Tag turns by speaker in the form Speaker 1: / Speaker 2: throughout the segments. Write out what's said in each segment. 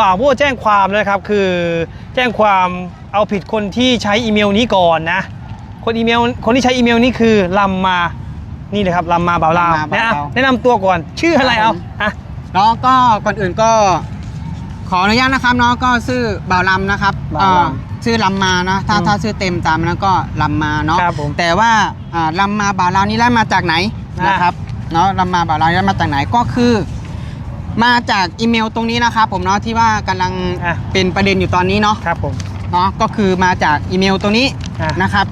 Speaker 1: อ่าผู้แจ้งความนะครับ คือแจ้งความเอาผิดคนที่ใช้อีเมลนี้ก่อนนะ คนอีเมลคนที่ใช้อีเมลนี้คือลำมานี่เลยครับลำมาเบาลาว
Speaker 2: ลำมาเบาลาว
Speaker 1: แนะนำตัวก่อนชื่ออะไรเอาอะ
Speaker 2: เนาะก็ก่อนอื่นก็ขออนุญาตนะครับเนาะก็ชื่อบ่าวลำนะครับ
Speaker 1: บ่าวลำ
Speaker 2: อ่าชื่อลำมานะถ้า
Speaker 1: อืม
Speaker 2: ถ้าชื่อเต็มตามนั้นก็ลำมาเนาะ
Speaker 1: ครับผม
Speaker 2: แต่ว่าอ่าลำมาบ่าวลาวนี่ได้มาจากไหน
Speaker 1: อ่าน
Speaker 2: นะครับเนาะลำมาบ่าวลาวนี่ได้มาจากไหนก็คือ มาจากอีเมลตรงนี้นะครับผมเนาะที่ว่ากำลัง
Speaker 1: อะ
Speaker 2: เป็นประเด็นอยู่ตอนนี้เนาะ
Speaker 1: ครับผม
Speaker 2: เนาะก็คือมาจากอีเมลตัวนี้
Speaker 1: อะ
Speaker 2: นะครับ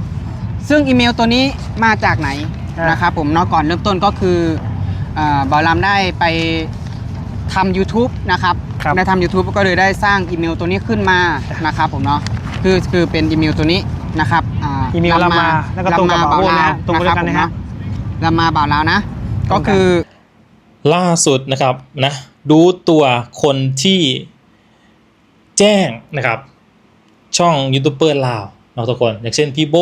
Speaker 2: ซึ่งอีเมลตัวนี้มาจากไหน
Speaker 1: อะ
Speaker 2: นะครับผมเนาะก่อนเริ่มต้นก็คืออ่าบอลลัมได้ไปทำ YouTube นะครับ
Speaker 1: ครับ
Speaker 2: ได้ทำ YouTube ก็เลยได้สร้างอีเมลตัวนี้ขึ้นมานะครับผมเนาะคือคือเป็นอีเมลตัวนี้นะครับา
Speaker 1: อีเมลลำมาแล้วก็ตรงกับบ่าวโบ้นะตรงกันนะฮะ
Speaker 2: ลำมาบ่าวลาวนะ
Speaker 1: ตรงกัน
Speaker 2: ก็คือ
Speaker 3: ล่าสุดนะครับนะรู้ตัวคนที่แจ้งนะครับ ช่องยูทูบเบอร์ลาวนะทุกคนอย่างเช่นพี่โบ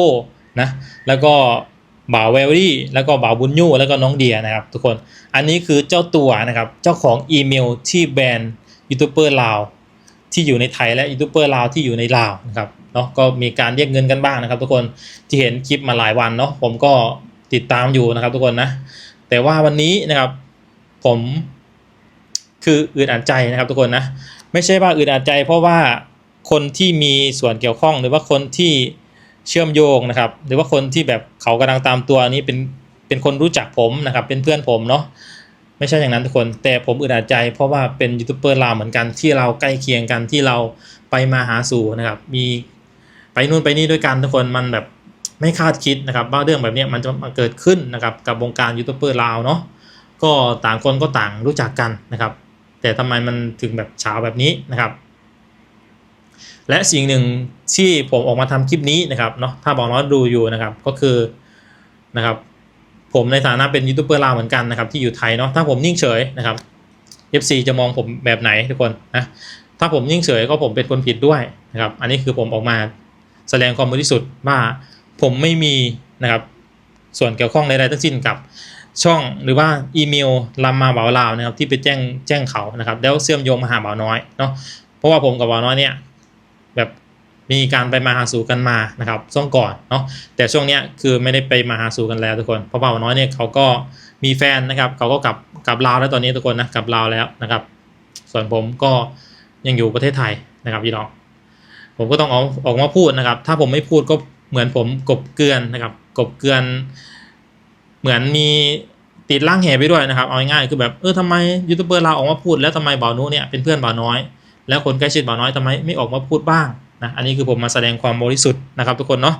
Speaker 3: นะแล้วก็บ่าวเวลลี่แล้วก็บ่าวบุญยูแล้วก็น้องเดียนะครับ ทุกคนอันนี้คือเจ้าตัวนะครับเจ้าของอีเมลที่แบนยูทูบเบอร์ลาวที่อยู่ในไทยและยูทูบเบอร์ลาวที่อยู่ในลาวนะครับเนาะก็มีการเรียกเงินกันบ้างนะครับ ทุกคนที่เห็นคลิปมาหลายวันเนาะผมก็ติดตามอยู่นะครับ ทุกคนนะแต่ว่าวันนี้นะครับ ผมคืออึดอัดใจนะครับทุกคนนะไม่ใช่ว่าอึดอัดใจ เพราะว่าคนที่มีส่วนเกี่ยวข้องหรือว่าคนที่เชื่อมโยงนะครับ หรือว่าคนที่แบบเขากำลังตามตัวนี้เป็นเป็นคนรู้จักผมนะครับ เป็นเพื่อนผมเนาะไม่ใช่อย่างนั้นทุกคน แต่ผมอึดอัดใจ เพราะว่าเป็นยูทูบเบอร์ลาวเหมือนกันที่เราใกล้เคียงกันที่เราไปมาหาสู่นะครับ มีไปนู่นไปนี่ด้วยกันทุกคนมันแบบไม่คาดคิดนะครับว่าเรื่องแบบนี้มันจะมาเกิดขึ้นนะครับกับวงการยูทูบเบอร์ลาวเนาะ ก็ต่างคนก็ต่างรู้จักกันนะครับ แต่ทำไมมันถึงแบบเช้าแบบนี้นะครับ และสิ่งหนึ่งที่ผมออกมาทำคลิปนี้นะครับเนาะถ้าบอกน้อยดูอยู่นะครับก็คือนะครับผมในฐานะเป็นยูทูบเบอร์ลาวเหมือนกันนะครับที่อยู่ไทยเนาะถ้าผมนิ่งเฉยนะครับ FC จะมองผมแบบไหนทุกคนนะถ้าผมนิ่งเฉยก็ผมเป็นคนผิดด้วยนะครับ อันนี้คือผมออกมาแสดงความบริสุทธิ์ว่าผมไม่มีนะครับส่วนเกี่ยวข้องใดๆทั้งสิ้นกับ ช่องหรือว่าอีเมลลำมาบ่าวลาวนะครับที่ไปแจ้งแจ้งเขานะครับแล้วเชื่อมโยงมาหาบ่าวน้อยเนาะเพราะว่าผมกับบ่าวน้อยเนี่ยแบบมีการไปมาหาสู่กันมานะครับช่วงก่อนเนาะแต่ช่วงเนี้ยคือไม่ได้ไปมาหาสู่กันแล้วทุกคนเพราะบ่าวน้อยเนี่ยเขาก็มีแฟนนะครับเขาก็กลับกลับลาวแล้วตอนนี้ทุกคนนะกลับลาวแล้วนะครับ ส่วนผมก็ยังอยู่ประเทศไทยนะครับพี่น้องผมก็ต้องเอาออกมาพูดนะครับ ถ้าผมไม่พูดก็เหมือนผมกบเกลือนนะครับ กบเกลือน เหมือนมีติดล่างแห่ไปด้วยนะครับเอาง่ายๆคือแบบเออทำไมยูทูบเบอร์เราออกมาพูดแล้วทำไมบ่าวนุเนี่ยเป็นเพื่อนบ่าวน้อย แล้วคนใกล้ชิดบ่าวน้อยทำไมไม่ออกมาพูดบ้างนะอันนี้คือผมมาแสดงความบริสุทธิ์นะครับ ทุกคนเนาะ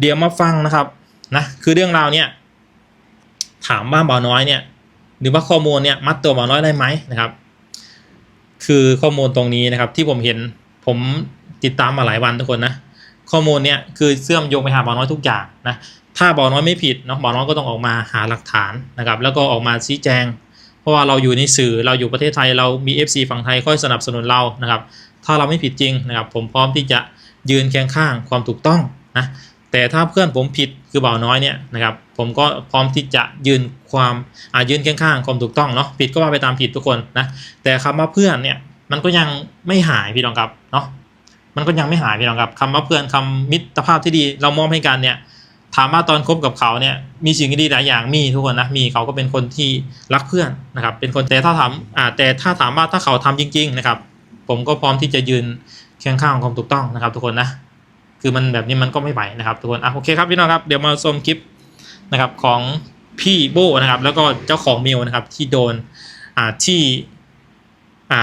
Speaker 3: เดี๋ยวมาฟังนะครับนะคือเรื่องราวเนี่ยถามว่านบ่าวน้อยเนี่ยหรือว่าข้อมูลเนี่ยมัดตัวบ่าวน้อยได้ไหมนะครับ คือข้อมูลตรงนี้นะครับ ที่ผมเห็นผมติดตามมาหลายวันทุกคนนะข้อมูลเนี่ยคือเชื่อมโยงไปหาบ่าวน้อยทุกอย่างนะ ถ้าบ่าวน้อยไม่ผิดเนาะบ่าวน้อยก็ต้องออกมาหาหลักฐานนะครับ แล้วก็ออกมาชี้แจง เพราะว่าเราอยู่ในสื่อเราอยู่ประเทศไทยเรามี FC ฝั่งไทยคอยสนับสนุนเรานะครับ ถ้าเราไม่ผิดจริงนะครับ ผมพร้อมที่จะยืนเคียงข้างความถูกต้องนะแต่ถ้าเพื่อนผมผิดคือบ่าวน้อยเนี่ยนะครับ ผมก็พร้อมที่จะยืนความอายืนเคียงข้างความถูกต้องเนาะผิดก็ว่าไปตามผิดทุกคนนะแต่คำว่าเพื่อนเนี่ยมันก็ยังไม่หายพี่น้องครับเนาะมันก็ยังไม่หายพี่น้องครับคำว่าเพื่อนคำมิตรภาพที่ดีเรามอบให้กันเนี่ย ถามว่าตอนคบกับเขาเนี่ยมีสิ่งดีหลายอย่างมีทุกคนนะมีเขาก็เป็นคนที่รักเพื่อนนะครับ เป็นคนแต่ถ้าถามอ่าแต่ถ้าถามว่าถ้าเขาทำจริง ๆ นะครับ ผมก็พร้อมที่จะยืนเคียงข้างความถูกต้องนะครับ ทุกคนนะคือมันแบบนี้มันก็ไม่ไหวนะครับทุกคนอะโอเคครับพี่น้องครับเดี๋ยวมาชมคลิปนะครับของพี่โบนะครับ แล้วก็เจ้าของเมลนะครับที่โดนอ่าที่อ่า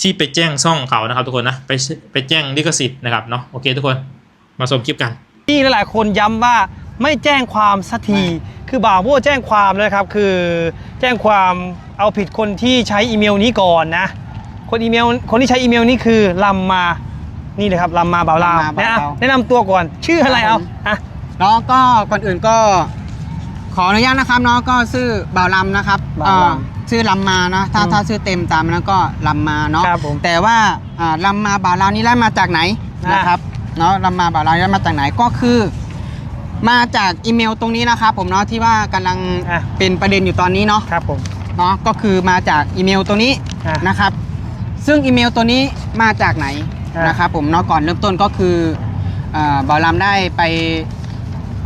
Speaker 3: ที่ไปแจ้งช่องเขานะครับ ทุกคนนะไปไปแจ้งลิขสิทธิ์นะครับเนาะโอเคทุกคนมาชมคลิปกัน
Speaker 1: ที่หลายๆ คนย้ำว่าไม่แจ้งความสักทีคือบ่าวผู้แจ้งความเลยครับ คือแจ้งความเอาผิดคนที่ใช้อีเมลนี้ก่อนนะ คนอีเมลคนที่ใช้อีเมลนี้คือลำมานี่เลยครับลำมาเบาลาว
Speaker 2: ลำมาเบาลาว
Speaker 1: แนะนำแนะนำตัวก่อนชื่ออะไรเอาอะ
Speaker 2: เนาะก็ก่อนอื่นก็ ขออนุญาตนะครับเนาะก็ชื่อบ่าวลำนะครับ
Speaker 1: บ่าวลำ
Speaker 2: เอ่อชื่อลำมานะถ้า
Speaker 1: อืม
Speaker 2: ถ้าชื่อเต็มตามนั้นก็ลำมาเนาะ
Speaker 1: ครับผม
Speaker 2: แต่ว่าอ่าลำมาบ่าวลาวนี่ได้มาจากไหน
Speaker 1: อะ
Speaker 2: นะครับ เนาะลำมาบ่าวลาวนี่ได้มาจากไหนก็คือ มาจากอีเมลตรงนี้นะครับผมเนาะที่ว่ากำลัง
Speaker 1: อะ
Speaker 2: เป็นประเด็นอยู่ตอนนี้เนาะ
Speaker 1: ครับผม
Speaker 2: เนาะก็คือมาจากอีเมลตัวนี้
Speaker 1: อะ
Speaker 2: นะครับ ซึ่งอีเมลตัวนี้มาจากไหน
Speaker 1: อ่าน
Speaker 2: นะครับผมเนาะก่อนเริ่มต้นก็คือเอ่อบอลลัมได้ไป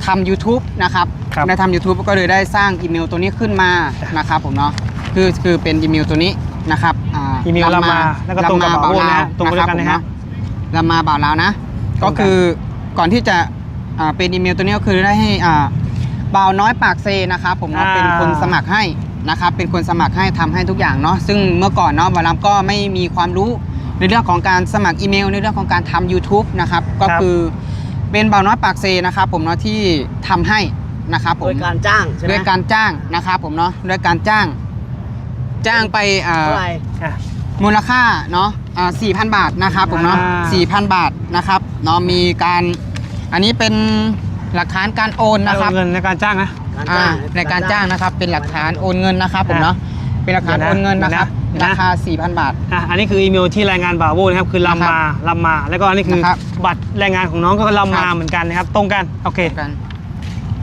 Speaker 2: ทำ YouTube นะครับ
Speaker 1: ครับ
Speaker 2: ได้ทำ YouTube ก็เลยได้สร้างอีเมลตัวนี้ขึ้นมานะครับผมเนาะคือคือเป็นอีเมลตัวนี้นะครับา
Speaker 1: อีเมลลามาแล้วก็ตรงกับ
Speaker 2: ล
Speaker 1: บ่าวโบ้นะฮะตรงกันด้วยกันนะฮะ
Speaker 2: ลามาบ่าวลาวนะ
Speaker 1: ตรง กัน
Speaker 2: ก็คือก่อนที่จะอ่าเป็นอีเมลตัวนี้ก็คือได้ให้อ่าบ่าวน้อยปากเซนะครับผมเนาะ
Speaker 1: อ่า
Speaker 2: เป็นคนสมัครให้นะครับ เป็นคนสมัครให้ทำให้ทุกอย่างเนาะซึ่งเมื่อก่อนเนาะบารัมก็ไม่มีความรู้ในเรื่องของการสมัครอีเมล ในเรื่องของการทำ YouTube นะครับก็คือเป็นบ่าวน้อยปากเซนะครับผมเนาะที่ทำให้นะครับผ
Speaker 4: โด
Speaker 2: ม
Speaker 4: ยการจ้างใช่ไหม
Speaker 2: ด้วยการจ้างนะครับผมเนาะด้วยการจ้าง จ้างไปอ่า
Speaker 4: เท่าไหร่
Speaker 1: อะ
Speaker 2: มูลค่าเนาะอ่า4,000บาทนะครับผมเนาะ
Speaker 1: อ่า
Speaker 2: 4,000บาทนะครับเนาะมีการอันนี้เป็นหลักฐานการโอนนะครับ
Speaker 1: เอาเงินในการจ้างนะ
Speaker 4: การ
Speaker 2: อ่า
Speaker 4: จ้าง
Speaker 2: ในการจ้างนะครับเป็นหลักฐานโอนเงินนะครับผมเนาะเป็นหลักฐาน
Speaker 1: เดี๋ยวนะ
Speaker 2: โอนเงินนะครับ
Speaker 1: เดี๋ยวนะ
Speaker 2: ราคา 4,000 บาท
Speaker 1: อะ อันนี้คืออีเมลที่รายงานบ่าวโบนะครับ คือลำมาลำมา แล้วก็อันนี้คือ
Speaker 2: นะครับ
Speaker 1: บัตรแรงงานของน้องก็ลำมา
Speaker 2: ครับ
Speaker 1: เหมือนกันนะครับ ตรงกัน โอเค
Speaker 2: กัน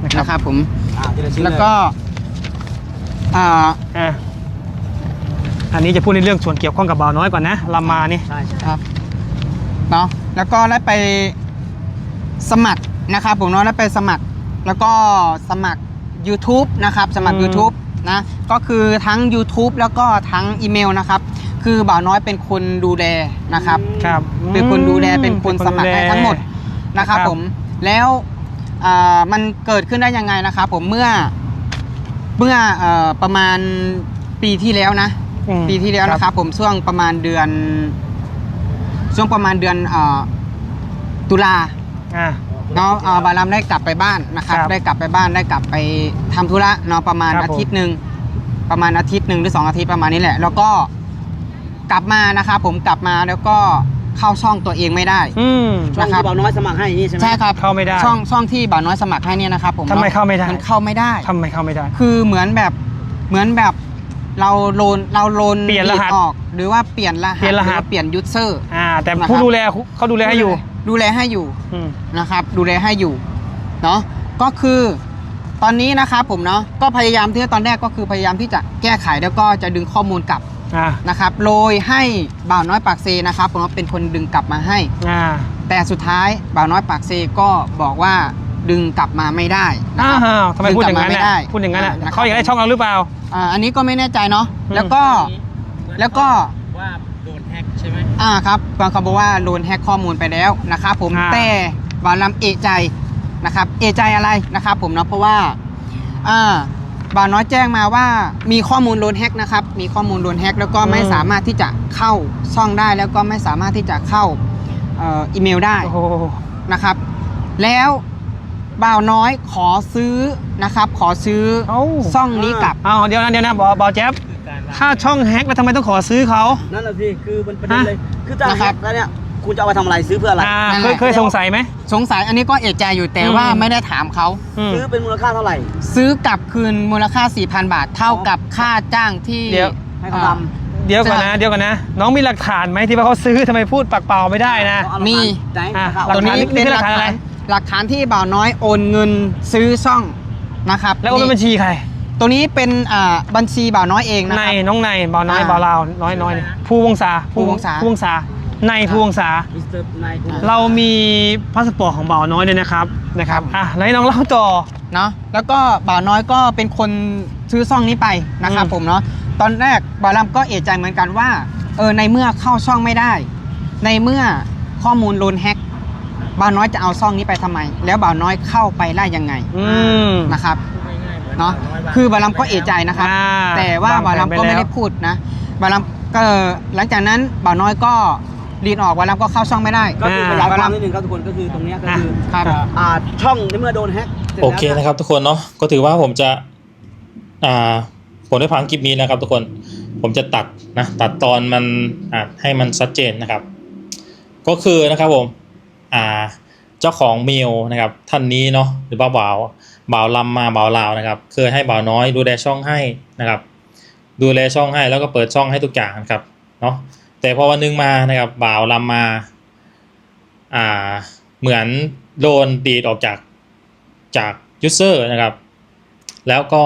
Speaker 1: นะครับ
Speaker 2: นะครับผม
Speaker 4: อ่าทีละชิ้น
Speaker 2: แล้วก็ อ่า
Speaker 1: อะอันนี้จะพูดในเรื่องส่วนเกี่ยวข้องกับบ่าวน้อยก่อนนะลำมานี่
Speaker 4: ใช่ใช่
Speaker 2: ครับเนาะแล้วก็ได้ไปสมัครนะครับผมเนาะได้ไปสมัคร แล้วก็สมัคร YouTube นะครับ สมัคร
Speaker 1: อืม
Speaker 2: YouTube นะก็คือทั้ง YouTube แล้วก็ทั้งอีเมลนะครับ คือบ่าวน้อยเป็นคนดูแลนะครับ
Speaker 1: ครับ
Speaker 2: เป็นคนดูแลเป็นคนสมัครให้ทั้งหมดนะครับ
Speaker 1: ครับ
Speaker 2: ผมแล้วอ่ามันเกิดขึ้นได้ยังไงนะครับผมเมื่อเมื่อเอ่อประมาณปีที่แล้วนะ
Speaker 1: อืม
Speaker 2: ปีที่แล้วนะครับผมช่วงประมาณเดือน ช่วงประมาณเดือนเอ่อตุลา
Speaker 1: อะ
Speaker 2: เนาะเอ่อบารัมได้กลับไปบ้านนะครับ
Speaker 1: ครับ
Speaker 2: ได้กลับไปบ้านได้กลับไปทำธุระเนาะประมาณ
Speaker 1: ครับ
Speaker 2: อา
Speaker 1: ผม
Speaker 2: ทิตย์หนึ่งประมาณอาทิตย์หนึ่งหรือสองอาทิตย์ประมาณนี้แหละ แล้วก็กลับมานะครับผมกลับมาแล้วก็เข้าช่องตัวเองไม่ได้
Speaker 1: อืม
Speaker 4: ช่อง
Speaker 2: นะครับ
Speaker 4: ที่เบาน้อยสมัครให้นี่ใช่ไหม
Speaker 2: ใช่ครับ
Speaker 1: เข้าไม่ได้
Speaker 2: ช่องช่องที่บ่าวน้อยสมัครให้เนี่ยนะครับผม
Speaker 1: ทำไมเข้าไม่ได้
Speaker 2: มันเข้าไม่ได้
Speaker 1: ทำไมเข้าไม่ได้
Speaker 2: คือเหมือนแบบเหมือนแบบ เราโลนเราโลน
Speaker 1: เปลี่ยนรหัส
Speaker 2: ออก หรือว่าเปลี่ยนรหัส
Speaker 1: เปลี่ยนรหัส
Speaker 2: อว่าเปลี่ยนยูเซอร์
Speaker 1: อ่า แต่
Speaker 2: นะครับ
Speaker 1: ผู้ดูแลเขาดูแลให้อยู่
Speaker 2: ดูแลให้อยู่
Speaker 1: อืม
Speaker 2: นะครับ ดูแลให้อยู่เนาะก็คือตอนนี้นะครับผมเนาะก็พยายามที่ตอนแรกก็คือพยายามที่จะแก้ไขแล้วก็จะดึงข้อมูลกลับ
Speaker 1: อ่า
Speaker 2: นะครับโดยให้บ่าวน้อยปากเซนะครับผมว่าเป็นคนดึงกลับมาให้
Speaker 1: อ่า
Speaker 2: แต่สุดท้ายบ่าวน้อยปากเซก็บอกว่า ดึงกลับมาไม่ได้นะ
Speaker 1: อ้า
Speaker 2: ครับ
Speaker 1: วทำไมพูดอย่างนั้น
Speaker 2: ดึงกลับมาไม่ได้
Speaker 1: น่ะพูดอย่างนั้นน่ะ
Speaker 2: อ่านะครับ
Speaker 1: เขาอยากได้ช่องเราหรือเปล่า
Speaker 2: อ่าอันนี้ก็ไม่แน่ใจเนาะ
Speaker 1: อืม
Speaker 2: แล้วก็ แล้วก็
Speaker 4: ว่าโดนแฮกใช่ไหม
Speaker 2: อ่าครับบางเขาบอกว่าโดนแฮกข้อมูลไปแล้วนะครับผม
Speaker 1: อ่า
Speaker 2: แต่บ่าวลำเอะใจนะครับเอะใจอะไรนะครับผมเนาะเพราะว่าอ่าบ่าวน้อยแจ้งมาว่ามีข้อมูลโดนแฮกนะครับมีข้อมูลโดนแฮกแล้วก็ไม่สามารถที่จะเข้าช่องได้แล้วก็ไม่สามารถที่จะเข้าเอ่ออีเมลได้
Speaker 1: โอ้โห
Speaker 2: นะครับ แล้ว บ่าวน้อยขอซื้อนะครับ ขอซื้อ
Speaker 1: เอ้า
Speaker 2: ช่องนี้กลับ
Speaker 1: เอาเดี๋ยวนะเดี๋ยวนะบอบอแจ๊บ
Speaker 4: คือการ
Speaker 1: ถ้าช่องแฮกแล้วทำไมต้องขอซื้อเขา
Speaker 4: นั่นแหละสิคือมันประเด็น
Speaker 1: ฮะ
Speaker 4: เลย คือถ้า
Speaker 2: นะค
Speaker 4: แฮ
Speaker 2: รับ
Speaker 4: กแล้วเนี่ยคุณจะเอาไปทำอะไรซื้อเพื่ออะไร
Speaker 1: อ่า
Speaker 2: นั่น
Speaker 1: เค
Speaker 2: แห
Speaker 1: ย
Speaker 2: ละ
Speaker 1: เคยสงสัยไหม
Speaker 2: สงสัยอันนี้ก็เอะใจอยู่แต่
Speaker 1: อืม
Speaker 2: ว่าไม่ได้ถามเขา
Speaker 1: อืม
Speaker 4: ซื้อเป็นมูลค่าเท่าไหร่
Speaker 2: ซื้อกลับคืนมูลค่า 4,000 บาท เท่ากับค่าจ้างที่
Speaker 1: เดี๋ยว
Speaker 4: ให้เขา
Speaker 2: อ่า
Speaker 4: ท
Speaker 1: เดี๋ยวก่อนนะเดี๋ยวก่อนนะ น้องมีหลักฐานไหมที่ว่าเขาซื้อทำไมพูดปากเปล่าไม่ได้ำนะ
Speaker 4: เอาหลัก
Speaker 2: มี
Speaker 4: ฐานไหน
Speaker 1: อะ
Speaker 4: นะครับ
Speaker 1: หลั
Speaker 2: ตัว
Speaker 1: กฐา
Speaker 2: นี้
Speaker 1: นี่
Speaker 2: เป็น
Speaker 1: คือ
Speaker 2: ห
Speaker 1: หลั
Speaker 2: ลั
Speaker 1: ก
Speaker 2: ก
Speaker 1: ฐานอะไร
Speaker 2: ฐาน หลักฐานที่บ่าวน้อยโอนเงินซื้อช่องนะครับ
Speaker 1: แล้วโอนเป็นบัญชีใคร
Speaker 2: ตัวนี้เป็นอ่าบัญชีบ่าวน้อยเองนะ
Speaker 1: ใน
Speaker 2: ครับ
Speaker 1: น้องในเบาน้อย
Speaker 2: อ่า
Speaker 1: เบาลาวน้อยน้อยภูวงศา
Speaker 2: ภูวงศา
Speaker 1: ภูวงศาในภูวงศา
Speaker 4: มิสเตอร์นายคุณ
Speaker 1: เรามีพาสปอร์ตของเบาน้อยด้วยนะครับนะครับอะแล้วให้น้องเล่าต่อ
Speaker 2: เนาะแล้วก็บ่าวน้อยก็เป็นคนซื้อช่องนี้ไปนะครับ
Speaker 1: อืม
Speaker 2: ผมเนาะตอนแรกบ่าวลำก็เอะใจเหมือนกันว่าเออในเมื่อเข้าช่องไม่ได้ ในเมื่อข้อมูลโดนแฮ็ก บ่าวน้อยจะเอาช่องนี้ไปทำไม แล้วบ่าวน้อยเข้าไปได้ยังไง
Speaker 1: อืม
Speaker 2: นะครับเนาะคือบาลัมก็เอะใจนะครับ
Speaker 1: อ่า
Speaker 2: แต่ว่าบาลัมก็ไม่ได้พูดนะบาลัมก็หลังจากนั้นบ่าวน้อยก็รีดออกบาลัมก็เข้าช่องไม่ได้
Speaker 4: ก็คือข
Speaker 1: อ่า
Speaker 4: ยายความนิดนึงครับทุกคนก็คือตรงเนี้ยก็คือ
Speaker 2: ครับ
Speaker 4: อ่าช่องในเมื่อโดนแฮกสร็จ
Speaker 3: โอ
Speaker 4: แล้ว
Speaker 3: เค
Speaker 4: นี่ย
Speaker 3: นะครับทุกคนเนาะก็ถือว่าผมจะ อ่า ผมได้ฟังคลิปนี้นะครับ ทุกคน ผมจะตัดนะตัดตอนมันอ่าให้มันชัดเจนนะครับ ก็คือนะครับผมอ่า เจ้าของเมลนะครับท่านนี้เนาะหรือบ่าวบ่าวบ่าวลำมาบ่าวลาวนะครับ เคยให้บ่าวน้อยดูแลช่องให้นะครับ ดูแลช่องให้แล้วก็เปิดช่องให้ทุกอย่างนะครับเนาะแต่พอวันหนึงมานะครับบ่าวลำมาอ่าเหมือนโดนดีดออกจากจากยูเซอร์นะครับ แล้วก็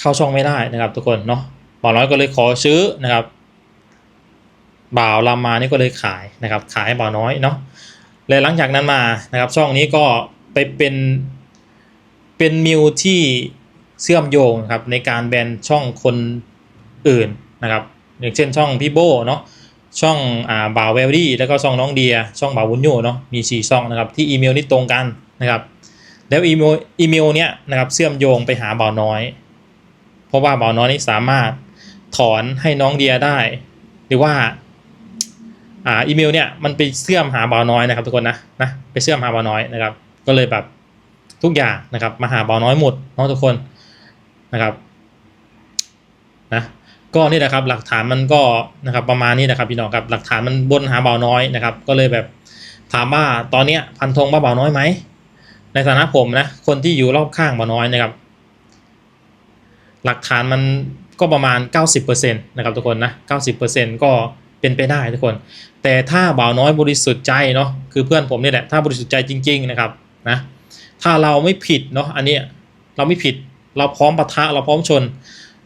Speaker 3: เข้าช่องไม่ได้นะครับทุกคนเนาะบ่าวน้อยก็เลยขอซื้อนะครับ บ่าวรามานี่ก็เลยขายนะครับ ขายให้บ่าวน้อยเนาะและหลังจากนั้นมานะครับ ช่องนี้ก็ไปเป็นเป็นมิวที่เชื่อมโยงครับในการแบนช่องคนอื่นนะครับ อย่างเช่นช่องพี่โบเนาะช่องอ่าบ่าวเวลลี่แล้วก็ช่องน้องเดีย ช่องบ่าววุ้นโยเนาะมีสี่ช่องนะครับที่อีเมลนี่ตรงกันนะครับ แล้วอีเมลอีเมลเนี้ยนะครับเชื่อมโยงไปหาบ่าวน้อย เพราะว่าบ่าวน้อยนี่สามารถถอนให้น้องเดียได้ หรือว่า อ่าอีเมลเนี่ยมันไปเชื่อมหาบ่าวน้อยนะครับทุกคนนะนะไปเชื่อมหาบ่าวน้อยนะครับ ก็เลยแบบทุกอย่างนะครับมาหาบ่าวน้อยหมดเนาะทุกคนนะครับนะก็นี่แหละครับหลักฐานมันก็นะครับประมาณนี้นะครับพี่น้องครับหลักฐานมันบนหาบ่าน้อยนะครับ ก็เลยแบบถามว่าตอนเนี้ยพันธงว่าบ่าน้อยไหมในฐานะผมนะคนที่อยู่รอบข้างบ่าน้อยนะครับ หลักฐานมันก็ประมาณ 90%นะครับทุกคนนะ90%ก็เป็นไปได้ทุกคน แต่ถ้าบ่าวน้อยบริสุทธิ์ใจเนาะคือเพื่อนผมนี่แหละถ้าบริสุทธิ์ใจจริง ๆนะครับนะถ้าเราไม่ผิดเนาะอันนี้เราไม่ผิดเราพร้อมปะทะเราพร้อมชน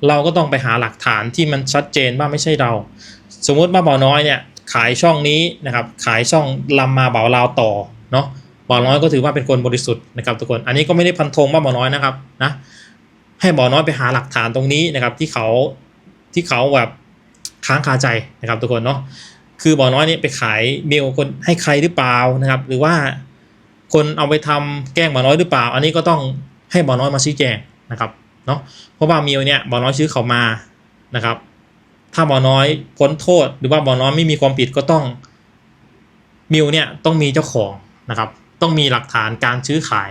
Speaker 3: เราก็ต้องไปหาหลักฐานที่มันชัดเจนว่าไม่ใช่เรา สมมุติว่าบ่าวน้อยเนี่ยขายช่องนี้นะครับขายช่องลำมาบ่าวลาวต่อเนาะบ่าวน้อยก็ถือว่าเป็นคนบริสุทธิ์นะครับทุกคนอันนี้ก็ไม่ได้พันธงว่าบ่าวน้อยนะครับนะให้บ่อน้อยไปหาหลักฐานตรงนี้นะครับที่เขาที่เขาแบบค้างคาใจนะครับทุกคนเนาะ คือบ่อน้อยนี่ไปขายเมลคนให้ใครหรือเปล่านะครับ หรือว่าคนเอาไปทำแกล้งบ่อน้อยหรือเปล่า อันนี้ก็ต้องให้บ่อน้อยมาชี้แจงนะครับเนาะเพราะว่าเมลเนี่ยบ่อน้อยซื้อเขามานะครับ ถ้าบ่อน้อยพ้นโทษ หรือว่าบ่อน้อยไม่มีความผิดก็ต้องมิวเนี่ยต้องมีเจ้าของนะครับ ต้องมีหลักฐานการซื้อขาย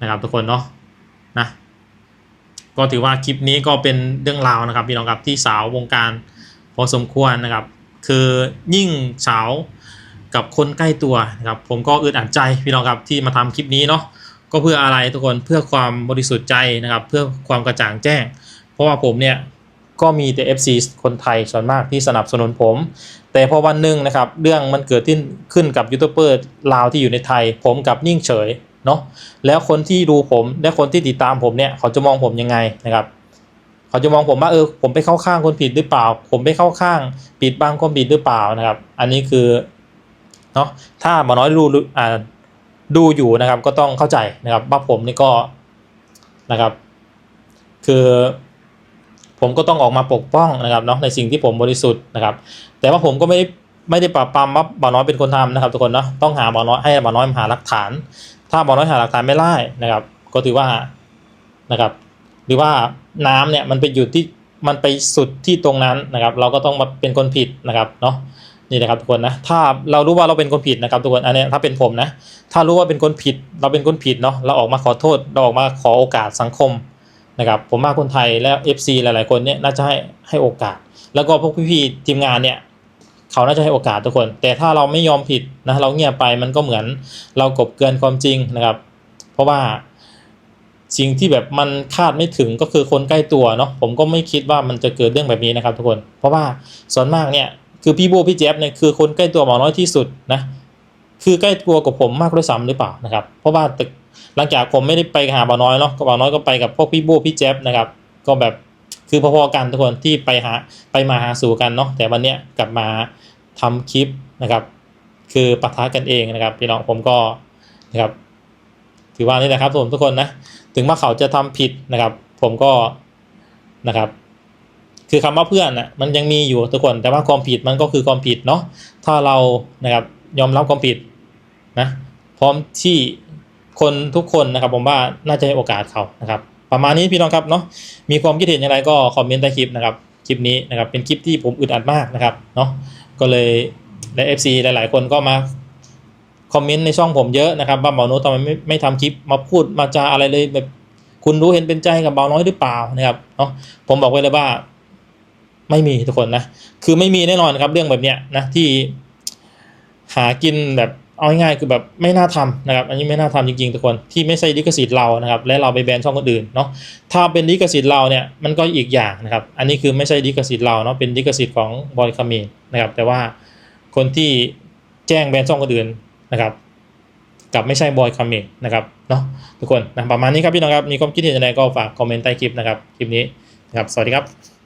Speaker 3: นะครับ ทุกคนเนาะนะก็ถือว่าคลิปนี้ก็เป็นเรื่องราวนะครับพี่น้องครับที่สาววงการพอสมควรนะครับ คือยิ่งสากับคนใกล้ตัวนะครับผมก็อึดอัดใจพี่น้องครับที่มาทำคลิปนี้เนาะก็เพื่ออะไรทุกคนเพื่อความบริสุทธิ์ใจนะครับ เพื่อความกระจ่างแจ้ง เพราะว่าผมเนี่ยก็มีแต่ FC คนไทยส่วนมากที่สนับสนุนผม แต่พอวันหนึ่งนะครับ เรื่องมันเกิดขึ้นขึ้นกับยูทูบเบอร์ลาวที่อยู่ในไทย ผมกับนิ่งเฉยเนาะแล้วคนที่ดูผมและคนที่ติดตามผมเนี่ยเขาจะมองผมยังไงนะครับ เขาจะมองผมว่าเออผมไปเข้าข้างคนผิดหรือเปล่า ผมไปเข้าข้างปิดบังคนผิดหรือเปล่านะครับ อันนี้คือเนาะถ้าหมอน้อยดูอ่าดูอยู่นะครับ ก็ต้องเข้าใจนะครับว่าผมนี่ก็นะครับ คือผมก็ต้องออกมาปกป้องนะครับเนาะในสิ่งที่ผมบริสุทธิ์นะครับ แต่ว่าผมก็ไม่ได้ไม่ได้ปราบปรามว่าบ่าวน้อยเป็นคนทำนะครับทุกคนเนาะต้องหาบ่าวน้อยให้บ่าวน้อยมาหาหลักฐาน ถ้าบ่าวน้อยหาหลักฐานไม่ได้นะครับ ก็ถือว่านะครับหรือว่า น้ำเนี่ยมันไปอยู่ที่มันไปสุดที่ตรงนั้นนะครับ เราก็ต้องมาเป็นคนผิดนะครับเนาะนี่นะครับทุกคนนะถ้าเรารู้ว่าเราเป็นคนผิดนะครับทุกคนอันนี้ถ้าเป็นผมนะถ้ารู้ว่าเป็นคนผิด เราเป็นคนผิดเนาะเราออกมาขอโทษ เราออกมาขอโอกาสสังคมนะครับผมมาคนไทยและ FC หลาย ๆ คนเนี่ยน่าจะให้ให้โอกาส แล้วก็พวกพี่ๆทีมงานเนี่ยเขาน่าจะให้โอกาสทุกคน แต่ถ้าเราไม่ยอมผิดนะเราเงียบไปมันก็เหมือนเรากบเกินความจริงนะครับ เพราะว่า สิ่งที่แบบมันคาดไม่ถึงก็คือคนใกล้ตัวเนาะผมก็ไม่คิดว่ามันจะเกิดเรื่องแบบนี้นะครับทุกคน เพราะว่าส่วนมากเนี่ยคือพี่โบพี่แจ๊บเนี่ยคือคนใกล้ตัวหมอน้อยที่สุดนะคือใกล้ตัวกับผมมากด้วยซ้ำหรือเปล่านะครับ เพราะว่าตึกหลังจากผมไม่ได้ไปหาบ่าวน้อยเนาะก็บ่าวน้อยก็ไปกับพวกพี่โบพี่แจ๊บนะครับ ก็แบบคือพอๆกันทุกคนที่ไปหาไปมาหาสู่กันเนาะแต่วันเนี้ยกลับมาทำคลิปนะครับ คือปะทะกันเองนะครับพี่น้องผมก็นะครับ ถือว่านี่แหละครับผมทุกคนนะถึงว่าเขาจะทำผิดนะครับ ผมก็นะครับ คือคำว่าเพื่อนนะมันยังมีอยู่ทุกคน แต่ว่าความผิดมันก็คือความผิดเนาะถ้าเรานะครับยอมรับความผิดนะพร้อมที่คนทุกคนนะครับผมว่าน่าจะให้โอกาสเขานะครับ ประมาณนี้พี่น้องครับเนาะมีความคิดเห็นอย่างไรก็คอมเมนต์ใต้คลิปนะครับคลิปนี้นะครับเป็นคลิปที่ผมอึดอัดมากนะครับเนาะก็เลยและ FC หลาย ๆ คนก็มา คอมเมนต์ในช่องผมเยอะนะครับว่าเบาโน้ตทำไมไม่ไม่ทำคลิปมาพูดมาจาอะไรเลยแบบคุณรู้เห็นเป็นใจกับเบาน้อยหรือเปล่านะครับเนาะผมบอกไว้เลยว่า ไม่มีทุกคนนะคือไม่มีแน่นอนครับเรื่องแบบเนี้ยนะที่หากินแบบเอาง่ายๆคือแบบไม่น่าทำนะครับ อันนี้ไม่น่าทำจริงๆทุกคนที่ไม่ใช่ลิขสิทธิ์เรานะครับ และเราไปแบนช่องคนอื่นเนาะถ้าเป็นลิขสิทธิ์เราเนี่ยมันก็อีกอย่างนะครับ อันนี้คือไม่ใช่ลิขสิทธิ์เราเนาะเป็นลิขสิทธิ์ของบอยคามีนะครับ แต่ว่าคนที่แจ้งแบนช่องคนอื่น นะครับกับไม่ใช่บอยคามิงนะครับเนาะทุกคนนะประมาณนี้ครับพี่น้องครับมีความคิดเห็นยังไงก็ฝากคอมเมนต์ใต้คลิปนะครับคลิปนี้นะครับสวัสดีครับ